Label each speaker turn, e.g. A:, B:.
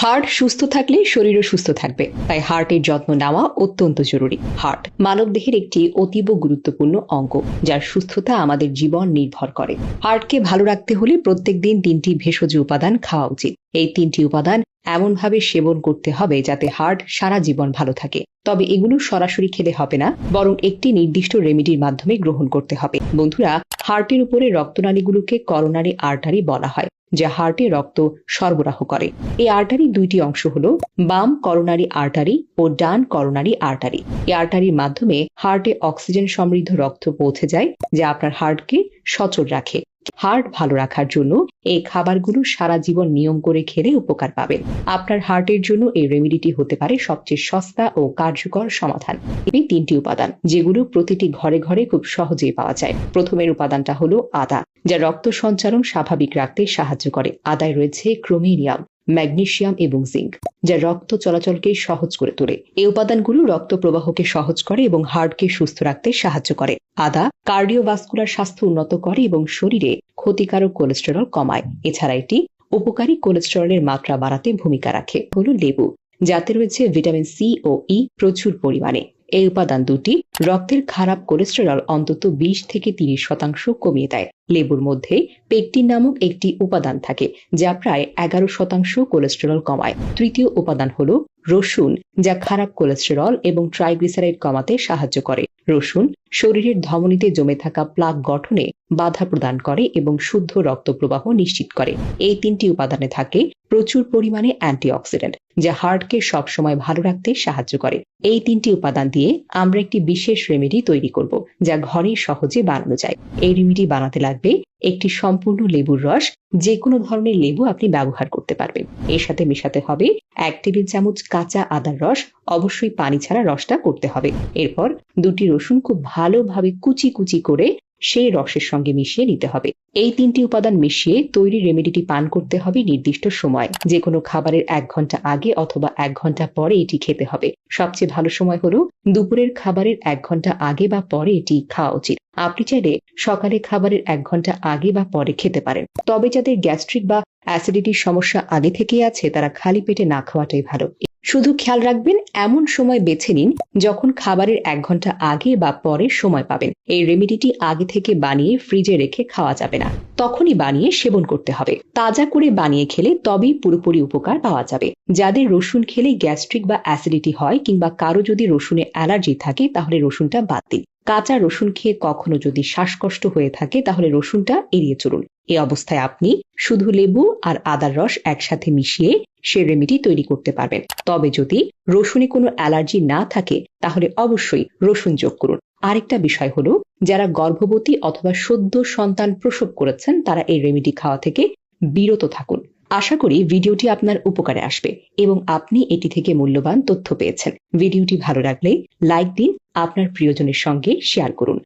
A: Heart সুস্থ থাকলে শরীরও সুস্থ থাকবে। তাই হার্টের যত্ন নেওয়া অত্যন্ত জরুরি। হার্ট মানবদেহের একটি অতীব গুরুত্বপূর্ণ অঙ্গ, যার সুস্থতা আমাদের জীবন নির্ভর করে। হার্টকে ভালো রাখতে হলে প্রত্যেকদিন তিনটি ভেষজ উপাদান খাওয়া উচিত। এই তিনটি উপাদান এমনভাবে সেবন করতে হবে যাতে হার্ট সারা জীবন ভালো থাকে। তবে এগুলো সরাসরি খেলে হবে না, বরং একটি নির্দিষ্ট রেমেডির মাধ্যমে গ্রহণ করতে হবে। বন্ধুরা হার্টের উপরে রক্তনালীগুলোকে করোনারি আর্টারি বলা হয়, যা হার্টে রক্ত সরবরাহ করে। এই আর্টারি দুইটি অংশ হল বাম করোনারি আর্টারি ও ডান করোনারি আর্টারি এই আর্টারির মাধ্যমে হার্টে অক্সিজেন সমৃদ্ধ রক্ত পৌঁছে যায়, যা আপনার হার্টকে সচল রাখে। হার্ট ভালো রাখার জন্য এই খাবারগুলো সারা জীবন নিয়ম করে খেলে উপকার পাবেন। আপনার হার্টের জন্য এই রেমিডিটি হতে পারে সবচেয়ে সস্তা ও কার্যকর সমাধান। এই তিনটি উপাদান, যেগুলো প্রতিটি ঘরে ঘরে খুব সহজেই পাওয়া যায়। প্রথমের উপাদানটা হলো আদা, যা রক্ত সঞ্চালন স্বাভাবিক রাখতে সাহায্য করে। আদায় রয়েছে ক্রোমেরিয়াম। ম্যাগনেসিয়াম এবং জিঙ্ক, যা রক্ত চলাচলকে সহজ করে তোলে। এই উপাদানগুলো রক্ত প্রবাহকে সহজ করে এবং হার্টকে সুস্থ রাখতে সাহায্য করে। আদা কার্ডিওভাস্কুলার স্বাস্থ্য উন্নত করে এবং শরীরে ক্ষতিকারক কোলেস্টেরল কমায়। এছাড়া এটি উপকারী কোলেস্টেরলের মাত্রা বাড়াতে ভূমিকা রাখে। হলো লেবু, যাতে রয়েছে ভিটামিন সি ও ই প্রচুর পরিমাণে। এই উপাদান দুটি রক্তের খারাপ কোলেস্টেরল অন্তত বিশ থেকে তিরিশ শতাংশ কমিয়ে দেয়। লেবুর মধ্যে পেকটিন নামক একটি উপাদান থাকে, যা প্রায় এগারো শতাংশ কোলেস্টেরল কমায়। তৃতীয় উপাদান হল রসুন, যা খারাপ কোলেস্টেরল এবং ট্রাইগ্লিসারাইড কমাতে সাহায্য করে। রসুন শরীরের ধমনীতে জমে থাকা প্লাক গঠনে বাধা প্রদান করে এবং শুদ্ধ রক্ত প্রবাহ নিশ্চিত করে। এই তিনটি উপাদানে থাকে প্রচুর পরিমাণে অ্যান্টিঅক্সিডেন্ট, যা হার্টকে সবসময় ভালো রাখতে সাহায্য করে। এই তিনটি উপাদান দিয়ে আমরা একটি বিশেষ রেমেডি তৈরি করব, যা ঘরে সহজে বানানো যায়। এই রেমেডি বানাতে লাগবে একটি সম্পূর্ণ লেবুর রস যে কোনো ধরনের লেবু আপনি ব্যবহার করতে পারবেন। এর সাথে মেশাতে হবে এক টেবিল চামচ কাঁচা আদার রস, অবশ্যই পানি ছাড়া রসটা করতে হবে। এরপর দুটি রসুন খুব ভালোভাবে কুচি কুচি করে সেই রসের সঙ্গে মিশিয়ে নিতে হবে। এই তিনটি উপাদান মিশিয়ে তৈরি রেমেডিটি পান করতে হবে নির্দিষ্ট সময়। যে কোনো খাবারের এক ঘণ্টা আগে অথবা এক ঘণ্টা পরে এটি খেতে হবে। সবচেয়ে ভালো সময় হলো দুপুরের খাবারের এক ঘণ্টা আগে বা পরে এটি খাওয়া উচিত। আপনি চাইলে সকালে খাবারের এক ঘণ্টা আগে বা পরে খেতে পারেন। তবে যাদের গ্যাস্ট্রিক বা অ্যাসিডিটির সমস্যা আগে থেকেই আছে, তারা খালি পেটে না খাওয়াটাই ভালো। শুধু খেয়াল রাখবেন, এমন সময় বেছে নিন যখন খাবারের এক ঘণ্টা আগে বা পরে সময় পাবেন। এই রেমেডিটি আগে থেকে বানিয়ে ফ্রিজে রেখে খাওয়া যাবে না। তখনই বানিয়ে সেবন করতে হবে। তাজা করে বানিয়ে খেলে তবেই পুরোপুরি উপকার পাওয়া যাবে। যাদের রসুন খেলে গ্যাস্ট্রিক বা অ্যাসিডিটি হয় কিংবা কারও যদি রসুনে অ্যালার্জি থাকে, তাহলে রসুনটা বাদ দিন। কাঁচা রসুন খেয়ে কখনো যদি শ্বাসকষ্ট হয়ে থাকে, তাহলে রসুনটা এড়িয়ে চলুন। এই অবস্থায় আপনি শুধু লেবু আর আদার রস একসাথে মিশিয়ে সে রেমেডি তৈরি করতে পারবেন। তবে যদি রসুনে কোনো অ্যালার্জি না থাকে, তাহলে অবশ্যই রসুন যোগ করুন। আরেকটা বিষয় হলো, যারা গর্ভবতী অথবা সদ্য সন্তান প্রসব করেছেন, তারা এই রেমেডি খাওয়া থেকে বিরত থাকুন। আশা করি ভিডিওটি আপনার উপকারে আসবে এবং আপনি এটি থেকে মূল্যবান তথ্য পেয়েছেন। ভিডিওটি ভালো লাগলে লাইক দিন, আপনার প্রিয়জনের সঙ্গে শেয়ার করুন।